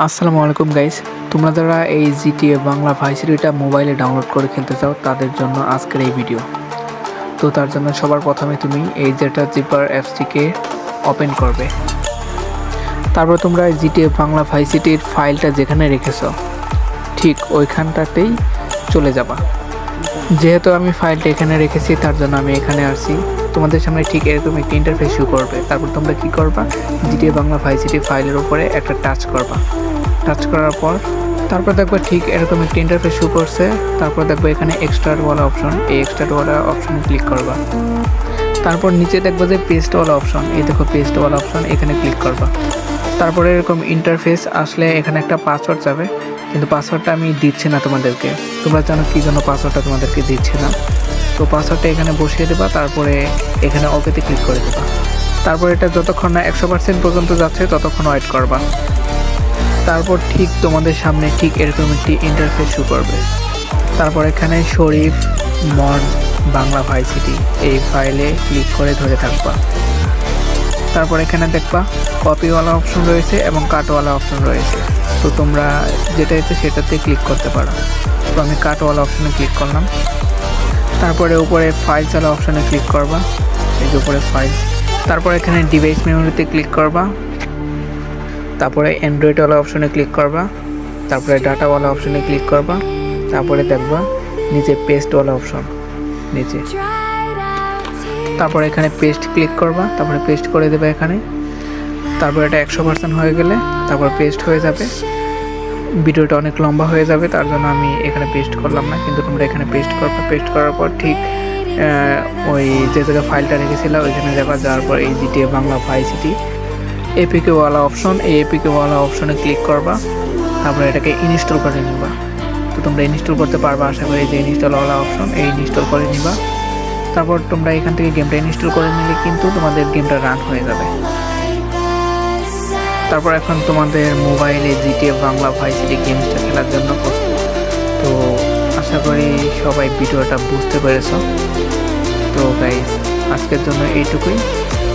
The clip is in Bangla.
আসসালামু আলাইকুম গাইস তোমরা যারা এই জিটিএ বাংলা ভাইসিটিটা মোবাইলে ডাউনলোড করে খেলতে চাও, তাদের জন্য আজকের এই ভিডিও তো তার জন্য সবার প্রথমে তুমি এই জেটা জিপার অ্যাপসটিকে ওপেন করবে। তারপর তোমরা জিটিএ বাংলা ভাইসিটির ফাইলটা যেখানে রেখেছো, ঠিক ওইখানটাতেই চলে যাবা। যেহেতু আমি ফাইলটা এখানে রেখেছি, তার জন্য আমি এখানে আসছি। তোমাদের সামনে ঠিক এরকম একটি ইন্টারফেস শু করবে। তারপর তোমরা কি করবা? জিটিএ বাংলা ভাইসিটি ফাইলের উপরে একটা টাচ করবা। টাচ করার পর, তারপর দেখবে ঠিক এরকম একটি ইন্টারফেস শু করছে। তারপর দেখবে এখানে এক্সট্রাওয়ালা অপশন এই এক্সট্রাওয়ালা অপশনে ক্লিক করবা। তারপর নিচে দেখব যে পেস্টওয়ালা অপশন এই দেখো পেস্টওয়ালা অপশন এখানে ক্লিক করবা। তারপরে এরকম ইন্টারফেস আসলে এখানে একটা পাসওয়ার্ড যাবে, কিন্তু পাসওয়ার্ডটা আমি দিচ্ছি না তোমাদেরকে। তোমরা জানো কী জন্য পাসওয়ার্ডটা তোমাদেরকে দিচ্ছি না। তো পাসওয়ার্ডটা এখানে বসিয়ে দেবা, তারপরে এখানে ওকেতে ক্লিক করে দেবা। তারপর এটা যতক্ষণ না একশো পার্সেন্ট পর্যন্ত যাচ্ছে, ততক্ষণ ওয়েট করবা। তারপর ঠিক তোমাদের সামনে ঠিক এরকম একটি ইন্টারফেস শু করবে। তারপর এখানে শরীফ মন বাংলা ভাইসিটি এই ফাইলে ক্লিক করে ধরে থাকবা। তারপর এখানে দেখবা কপিওয়ালা অপশন রয়েছে এবং কাটওয়ালা অপশন রয়েছে। তো তোমরা যেটা ইচ্ছে সেটাতে ক্লিক করতে পারো। তো আমি কাটওয়ালা অপশনে ক্লিক করলাম। তারপরে উপরে ফাইল ওয়ালা অপশনে ক্লিক করবা। এই যে উপরে ফাইল তারপর এখানে ডিভাইস মেমোরিতে ক্লিক করবা। তারপরে অ্যান্ড্রয়েডওয়ালা অপশনে ক্লিক করবা, তারপরে ডাটাওয়ালা অপশনে ক্লিক করবা, তারপরে দেখবা নিচে পেস্টওয়ালা অপশন নিচে। তারপর এখানে পেস্ট ক্লিক করবা, তারপরে পেস্ট করে দেবে এখানে। তারপর এটা একশো পার্সেন্ট হয়ে গেলে তারপর পেস্ট হয়ে যাবে। ভিডিওটা অনেক লম্বা হয়ে যাবে, তার জন্য আমি এখানে পেস্ট করলাম না, কিন্তু তোমরা এখানে পেস্ট করবে। পেস্ট করার পর ঠিক ওই যে জায়গায় ফাইলটা রেখেছিলাম ওইখানে যাবা, যাওয়ার পর এই GTA Bangla vice city APK ওয়ালা অপশন এই এপিকে ওয়ালা অপশনে ক্লিক করবা। তারপরে এটাকে ইনস্টল করে নিবা। তো তোমরা ইনস্টল করতে পারবা, আশা করি যে ইনস্টল ওয়ালা অপশন এই ইনস্টল করে নিবা। তারপর তোমরা এখান থেকে গেমটা ইনস্টল করে নিলে কিন্তু তোমাদের গেমটা রান হয়ে যাবে। তারপর এখন তোমাদের মোবাইলে জিটিএ বাংলা ভাইসিটি গেমসটা খেলার জন্য তো আশা করি সবাই ভিডিওটা বুঝতে পেরেছ। তো গাইজ আজকের জন্য এইটুকুই।